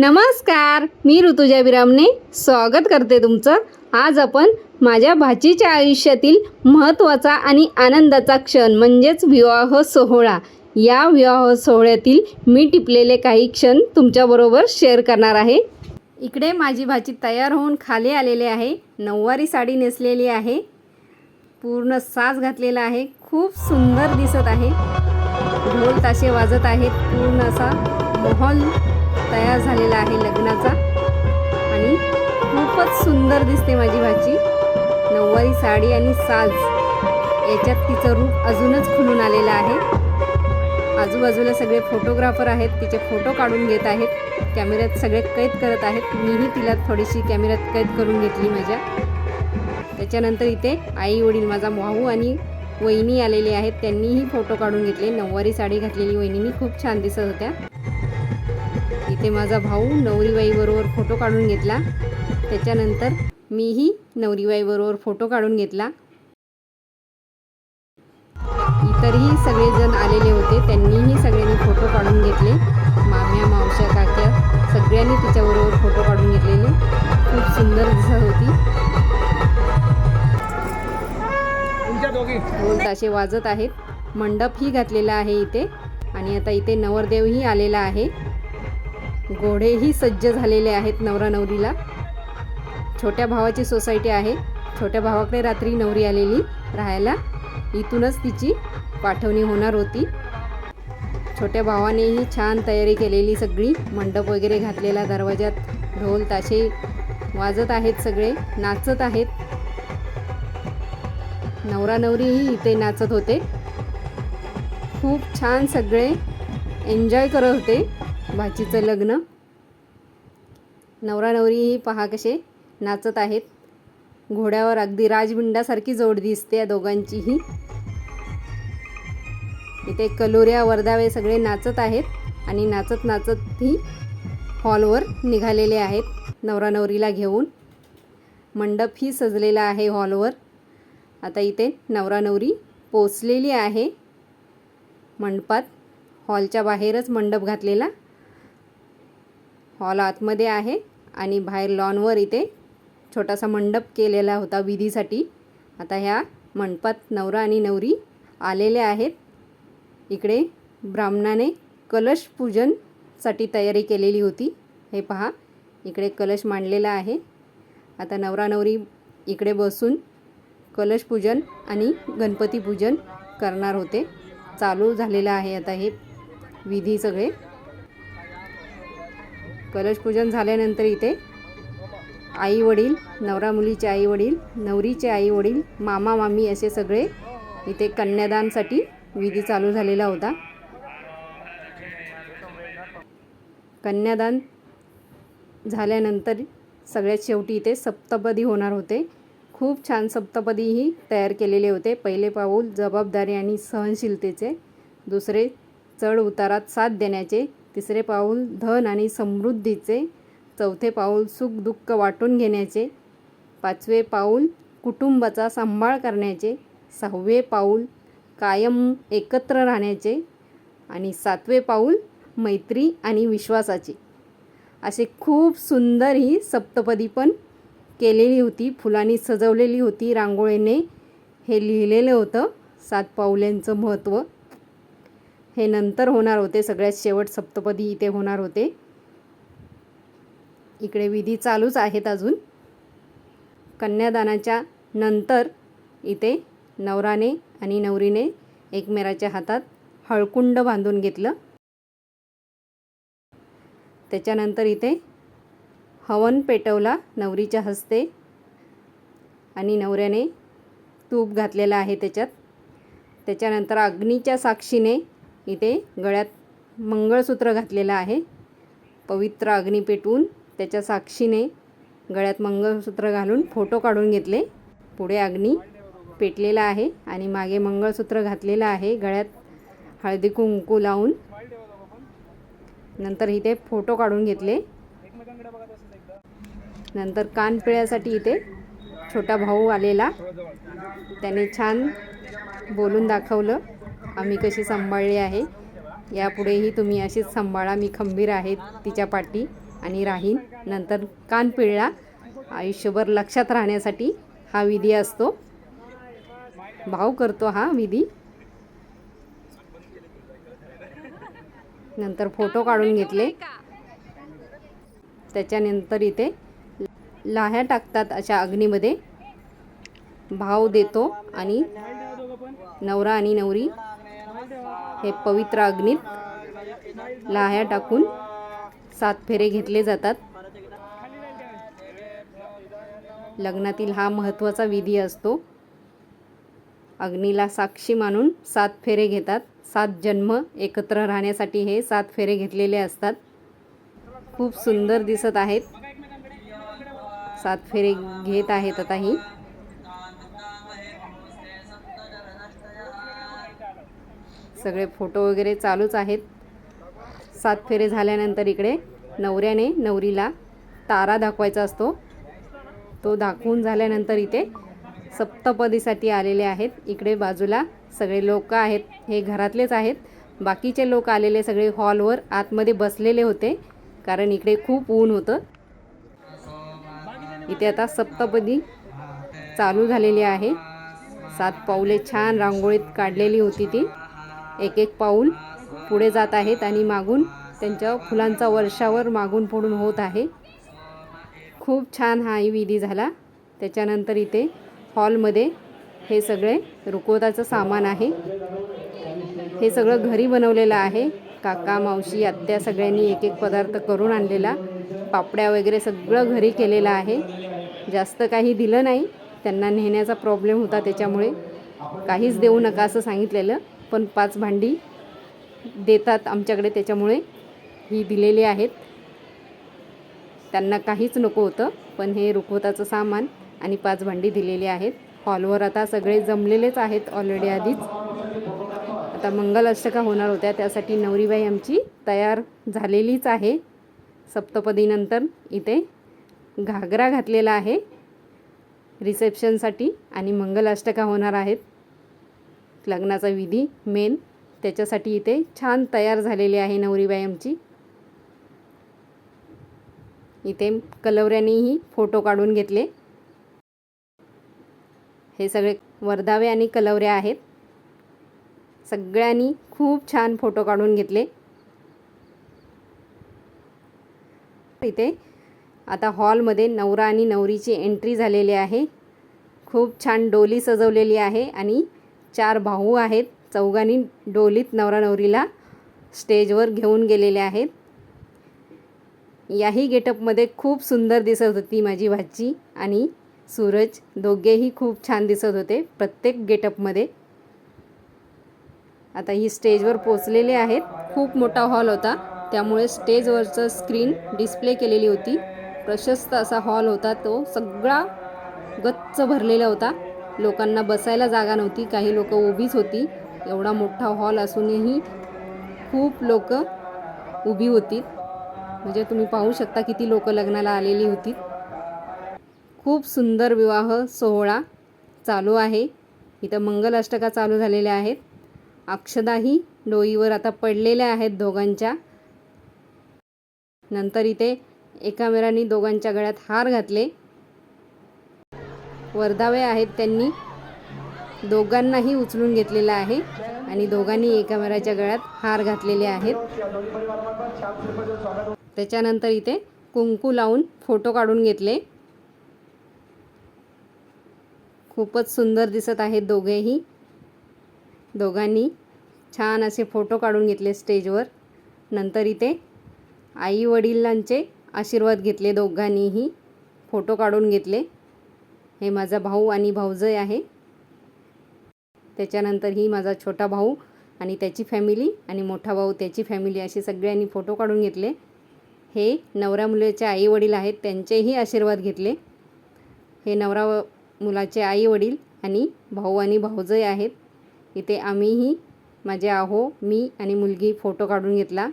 नमस्कार मी ऋतुजा विरामने स्वागत करते तुमचं. आज आपण माझ्या भाचीच्या आयुष्यातील महत्त्वाचा आणि आनंदाचा क्षण म्हणजेच विवाह सोहळा. या विवाह सोहळ्यातील मी टिपलेले काही क्षण तुमच्याबरोबर शेअर करणार आहे. इकडे माझी भाची तयार होऊन खाली आलेली आहे. नऊवारी साडी नेसलेली आहे. पूर्ण साज घातलेला आहे. खूप सुंदर दिसत आहे. ढोल ताशे वाजत आहेत. पूर्ण असा माहोल तयार झालेला आहे लग्नाचा. आणि खूपच सुंदर दिसते माझी भाची. नऊवारी साडी आणि साज. याच्यात तिचं रूप अजूनच खुलून आलेलं आहे. आजूबाजूला सगळे फोटोग्राफर आहेत. तिचे फोटो काढून घेत आहेत. कॅमेऱ्यात सगळे कैद करत आहेत. मीही तिला थोडीशी कॅमेऱ्यात कैद करून घेतली माझ्या. त्याच्यानंतर इथे आई वडील माझा भाऊ आणि वहिनी आलेले आहेत. त्यांनीही फोटो काढून घेतले. नऊवारी साडी घातलेली वहिनीनी. खूप छान दिसत होत्या. इथे माझा भाऊ नवरीबाईबरोबर फोटो काढून घेतला. त्याच्यानंतर मीही नवरीबाईबरोबर फोटो काढून घेतला. इतरही सगळेजण आलेले होते. त्यांनीही सगळ्यांनी फोटो काढून घेतले. माम्या मावश्या काक्या सगळ्यांनी तिच्याबरोबर फोटो काढून घेतलेले. खूप सुंदर दिसत होती. ताशे वाजत आहेत. मंडपही घातलेला आहे इथे. आणि आता इथे नवरदेवही आलेला आहे. घोडेही सज्ज झालेले आहेत नवरा नवरीला. छोट्या भावाची सोसायटी आहे. छोट्या भावाकडे रात्री नवरी आलेली राहायला. इथूनच तिची पाठवणी होणार होती. छोट्या भावानेही छान तयारी केलेली सगळी. मंडप वगैरे घातलेला दरवाजात ढोल ताशे वाजत आहेत सगळे नाचत आहेत. नवरा नवरीही इथे नाचत होते. खूप छान सगळे एन्जॉय करत होते. भाचीचं लग्न. नवरा नवरीही पहा कसे नाचत आहेत. घोड्यावर अगदी राजबिंडासारखी जोड दिसते या दोघांचीही इथे कलोऱ्या वर्धावे सगळे नाचत आहेत आणि नाचत नाचत ही हॉलवर निघालेले आहेत नवरा नवरीला घेऊन. मंडपही सजलेला आहे हॉलवर. आता इथे नवरा नवरी पोचलेली आहे. मंडपात हॉलच्या बाहेरच मंडप घातलेला. हॉल आतमध्ये आहे आणि बाहेर लॉनवर इथे छोटासा मंडप केलेला होता विधीसाठी. आता ह्या मंडपात नवरा आणि नवरी आलेले आहेत. इकडे ब्राह्मणाने कलश पूजनसाठी तयारी केलेली होती. हे पहा इकडे कलश मांडलेला आहे. आता नवरा नवरी इकडे बसून कलश पूजन आणि गणपती पूजन करणार होते. चालू झालेलं आहे आता हे विधी सगळे. कलशपूजन झाल्यानंतर इथे आई वडील नवरा मुलीचे आई वडील नवरीचे आई वडील मामा मामी असे सगळे इथे कन्यादानसाठी विधी चालू झालेला होता. कन्यादान झाल्यानंतर सगळ्यात शेवटी इथे सप्तपदी होणार होते. खूप छान सप्तपदीही तयार केलेले होते. पहिले पाऊल जबाबदारी आणि सहनशीलतेचे. दुसरे चढ उतारात साथ देण्याचे. तिसरे पाऊल धन आणि समृद्धीचे चौथे पाऊल सुख दुःख वाटून घेण्याचे पाचवे पाऊल कुटुंबाचा सांभाळ करण्याचे सहावे पाऊल कायम एकत्र राहण्याचे आणि सातवे पाऊल मैत्री आणि विश्वासाचे. असे खूप सुंदर ही सप्तपदी पण केलेली होती फुलांनी सजवलेली होती रांगोळीने. हे लिहिलेलं होतं सात पाऊल्यांचं महत्त्व हे नंतर होणार होते सगळ्यात शेवट सप्तपदी इथे होणार होते. इकडे विधी चालूच आहेत अजून. कन्यादानाच्या नंतर इथे नवराने आणि नवरीने एकमेराच्या हातात हळकुंड बांधून घेतलं. त्याच्यानंतर इथे हवन पेटवला नवरीच्या हस्ते आणि नवऱ्याने तूप घातलेलं आहे त्याच्यात. त्याच्यानंतर अग्नीच्या साक्षीने इथे गळ्यात मंगळसूत्र घातलेलं आहे. पवित्र अग्नी पेटवून त्याच्या साक्षीने गळ्यात मंगळसूत्र घालून फोटो काढून घेतले. पुढे अग्नी पेटलेला आहे आणि मागे मंगळसूत्र घातलेलं आहे. गळ्यात हळदी कुंकू लावून नंतर इथे फोटो काढून घेतले. नंतर कानपिळ्यासाठी इथे छोटा भाऊ आलेला. त्याने छान बोलून दाखवलं. आम्ही कशी सांभाळली आहे यापुढेही तुम्ही अशीच सांभाळा. मी खंबीर आहे तिच्या पाठी आणि राहीन. नंतर कान पिळला. आयुष्यभर लक्षात राहण्यासाठी हा विधी असतो. भाव करतो हा विधी. नंतर फोटो काढून घेतले. त्याच्यानंतर इथे लाह्या टाकतात अशा अग्नीमध्ये. भाव देतो आणि नवरा आणि नवरी हे पवित्र अग्नीत लाह्या टाकून सात फेरे घेतले जातात. लग्नातील हा महत्त्वाचा विधी असतो. अग्नीला साक्षी मानून सात फेरे घेतात. सात जन्म एकत्र राहण्यासाठी हे सात फेरे घेतलेले असतात. खूप सुंदर दिसत आहेत. सात फेरे घेत आहेत आता ही. सगळे फोटो वगैरे चालूच आहेत. सात फेरे झाल्यानंतर इकडे नवऱ्याने नवरीला तारा दाखवायचा असतो. तो दाखवून झाल्यानंतर इथे सप्तपदीसाठी आलेले आहेत. इकडे बाजूला सगळे लोक आहेत. हे घरातलेच आहेत. बाकीचे लोक आलेले सगळे हॉलवर आतमध्ये बसलेले होते. कारण इकडे खूप ऊन होतं. इथे आता सप्तपदी चालू झालेली आहे. सात पाऊले छान रांगोळीत काढलेली होती ती. एक एक पाऊल पुढे जात आहेत आणि मागून त्यांच्या फुलांचा वर्षावर मागून पुढून होत आहे. खूप छान हा विधी झाला. त्याच्यानंतर इथे हॉलमध्ये हे सगळे रुकवताचं सामान आहे. हे सगळं घरी बनवलेलं आहे. काका मावशी आत्या सगळ्यांनी एक एक पदार्थ करून आणलेला. पापड्या वगैरे सगळं घरी केलेलं आहे. जास्त काही दिलं नाही. त्यांना नेण्याचा प्रॉब्लेम होता त्याच्यामुळे काहीच देऊ नका असं सांगितलेलं. पण पाच भांडी देतात आमच्याकडे त्याच्यामुळे. ही दिलेली आहेत. त्यांना काहीच नको होतं पण हे रुखवताचं सामान आणि पाच भांडी दिलेली आहेत. हॉलवर आता सगळे जमलेलेच आहेत ऑलरेडी आधीच. आता मंगल अष्टका होणार होत्या त्यासाठी नवरीबाई आमची तयार झालेलीच आहे. सप्तपदीनंतर इथे घागरा घातलेला आहे. रिसेप्शनसाठी आणि मंगल अष्टका होणार आहेत. लग्नाचा विधी मेन. त्याच्यासाठी इथे छान तयार झालेली आहे नवरीबाई आमची इथे कलवऱ्यानेही फोटो काढून घेतले. हे सगळे वर्धावे आणि कलवऱ्या आहेत. सगळ्यांनी खूप छान फोटो काढून घेतले. इथे आता हॉलमध्ये नवरा आणि नवरीची एंट्री झालेली आहे. खूप छान डोली सजवलेली आहे आणि चार भाऊ आहेत. चौघांनी डोलीत नवरा नवरीला स्टेजवर घेऊन गेलेले आहेत. याही गेटअपमध्ये खूप सुंदर दिसत होती माझी भाची आणि सूरज. दोघेही खूप छान दिसत होते प्रत्येक गेटअपमध्ये. आता ही स्टेजवर पोचलेले आहेत. खूप मोठा हॉल होता. त्यामुळे स्टेजवरचं स्क्रीन डिस्प्ले केलेली होती. प्रशस्त असा हॉल होता. तो सगळा गच्च भरलेला होता. लोकांना बसायला जागा नव्हती काही लोक उभीच होती. एवढा मोठा हॉल असूनही खूप लोक उभी होती. म्हणजे तुम्ही पाहू शकता किती लोक लग्नाला आलेली होती. खूप सुंदर विवाह सोहळा चालू आहे. इथं मंगलाष्टका चालू झालेल्या आहेत. अक्षदाही डोईवर आता पडलेल्या आहेत दोघांच्या. नंतर इथे एकामेरांनी दोघांच्या गळ्यात हार घातले. वर्धावे आहेत त्यांनी. दोघांनाही उचलून घेतलेलं आहे आणि दोघांनी एकामेराच्या गळ्यात हार घातलेले आहेत. त्याच्यानंतर इथे कुंकू लावून फोटो काढून घेतले. खूपच सुंदर दिसत आहेत दोघेही. दोघांनी छान असे फोटो काढून घेतले स्टेजवर. नंतर इथे आई वडिलांचे आशीर्वाद घेतले दोघांनीही. फोटो काढून घेतले. हे माझा भाऊ आणि भाऊजय आहे. त्याच्यानंतर ही माझा छोटा भाऊ आणि त्याची फॅमिली आणि मोठा भाऊ त्याची फॅमिली असे सगळ्यांनी फोटो काढून घेतले. हे नवरा मुलाचे आई वडील आहेत त्यांचेही आशीर्वाद घेतले. हे नवरा मुलाचे आई वडील आणि भाऊ आणि भाऊजय आहेत. इथे आम्हीही माझे आहो मी आणि मुलगी फोटो काढून घेतला.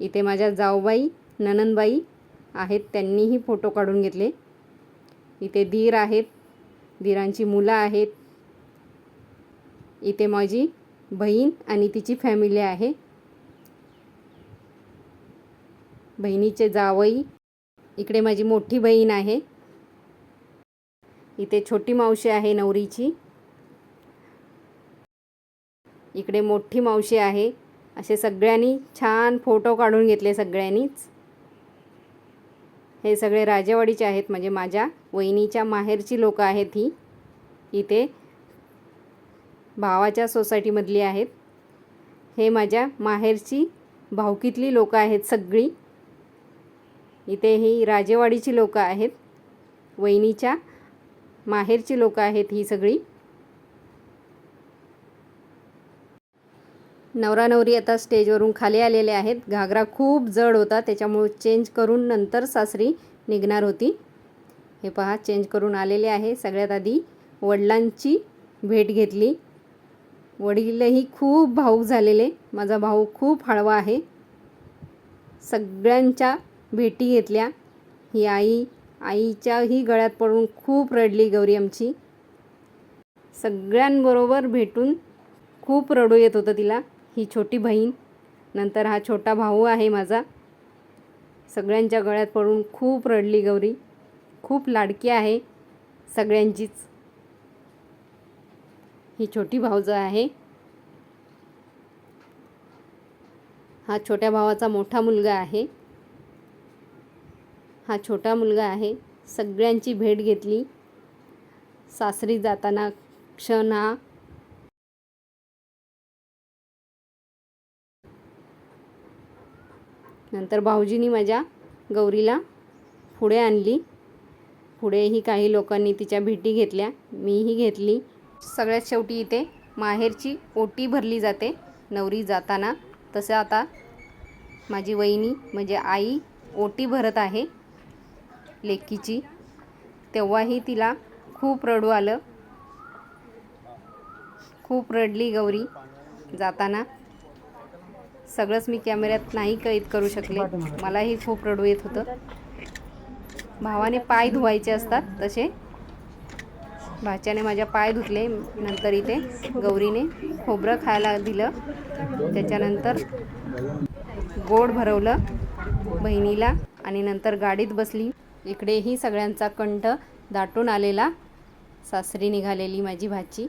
इथे माझ्या जाऊबाई ननंदबाई आहेत त्यांनीही फोटो काढून घेतले. इथे धीर आहेत. धीरांची मुलं आहेत. इथे माझी बहीण आणि तिची फॅमिली आहे. बहिणीचे जावई. इकडे माझी मोठी बहीण आहे. इथे छोटी मावशी आहे नवरीची. इकडे मोठी मावशी आहे. असे सगळ्यांनी छान फोटो काढून घेतले सगळ्यांनीच. हे सगळे राजेवाडीचे आहेत. म्हणजे माझ्या वहिनीच्या माहेरची लोकं आहेत ही. इथे भावाच्या सोसायटीमधली आहेत. हे माझ्या माहेरची भावकीतली लोकं आहेत सगळी. इथे ही राजेवाडीची लोकं आहेत. वहिनीच्या माहेरची लोकं आहेत ही सगळी. नवरा नवरी आता स्टेजवरून खाली आलेले आहेत. घागरा खूप जड होता त्याच्यामुळे चेंज करून नंतर सासरी निघणार होती. हे पहा चेंज करून आलेले आहे. सगळ्यात आधी वडिलांची भेट घेतली. वडीलही खूप भाऊक झालेले. माझा भाऊ खूप हळवा आहे. सगळ्यांच्या भेटी घेतल्या. ही आई आईच्याही गळ्यात पडून खूप रडली गौरी आमची. सगळ्यांबरोबर भेटून खूप रडू येत होतं तिला. ही छोटी बहीण नंतर हा छोटा भाऊ आहे माझा. सगळ्यांच्या गळ्यात पडून खूप रडली गौरी. खूप लाडकी आहे सगळ्यांचीच. ही छोटी भाऊजं आहे हा छोट्या भावाचा मोठा मुलगा आहे. हा छोटा मुलगा आहे सगळ्यांची भेट घेतली. सासरी जाताना क्षण हा नंतर भाऊजींनी माझ्या गौरीला पुढे आणली. पुढेही काही लोकांनी तिच्या भेटी घेतल्या. मीही घेतली. सगळ्यात शेवटी इथे माहेरची ओटी भरली जाते. नवरी जाताना. तसं आता माझी वहिनी म्हणजे आई ओटी भरत आहे. लेकीची. तेव्हाही तिला खूप रडू आलं. खूप रडली गौरी जाताना. सगळंच मी कॅमेऱ्यात नाही कैद करू शकले. मलाही खूप रडू येत होतं. भावाने पाय धुवायचे असतात तसे. भाच्याने माझ्या पाय धुतले नंतर इथे गौरीने खोबरं खायला दिलं. त्याच्यानंतर गोड भरवलं बहिणीला आणि नंतर गाडीत बसली. इकडेही सगळ्यांचा कंठ दाटून आलेला. सासरी निघालेली माझी भाची.